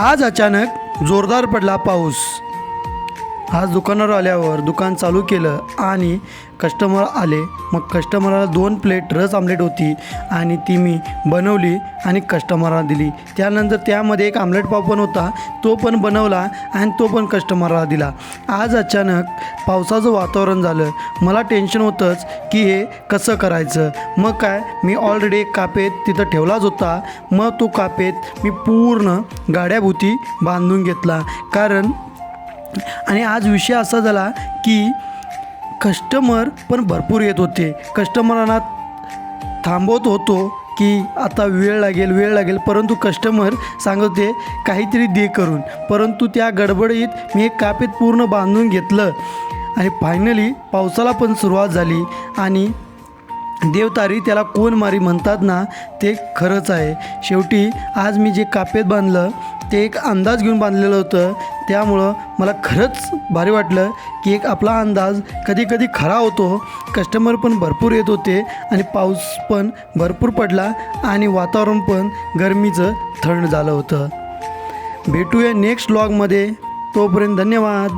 आज अचानक जोरदार पडला पाऊस. आज दुकानावर आल्यावर दुकान चालू केलं आणि कस्टमर आले. मग कस्टमरला दोन प्लेट रस आमलेट होती आणि ती मी बनवली आणि कस्टमरला दिली. त्यानंतर त्यामध्ये एक आमलेट पाव पण होता तो पण बनवला आणि तो पण कस्टमरला दिला. आज अचानक पावसाचं वातावरण झालं. मला टेन्शन होतंच की हे कसं करायचं? मग काय? मी ऑलरेडी एक कापेत तिथं ठेवलाच होता. मग तो कापेत मी पूर्ण गाड्याभोवती बांधून घेतला. कारण आणि आज विषय असा झाला की कस्टमर पण भरपूर येत होते. कस्टमरांना थांबवत होतो की आता वेळ लागेल वेळ लागेल. परंतु कस्टमर सांगत होते काहीतरी दे करून. परंतु त्या गडबडीत मी एक कापेत पूर्ण बांधून घेतलं. आणि फायनली पावसाला पण सुरुवात झाली. आणि देवतारी त्याला कोण मारी म्हणतात ना ते खरंच आहे. शेवटी आज मी जे कापेत बांधलं ते एक अंदाज घेऊन बांधलेलं होतं. त्यामुळं मला खरंच भारी वाटलं की एक आपला अंदाज कधी कधी खरा होतो. कस्टमर पण भरपूर येत होते आणि पाऊस पण भरपूर पडला आणि वातावरण पण गरमीचं थंड झालं होतं. भेटूया नेक्स्ट ब्लॉगमध्ये तोपर्यंत धन्यवाद.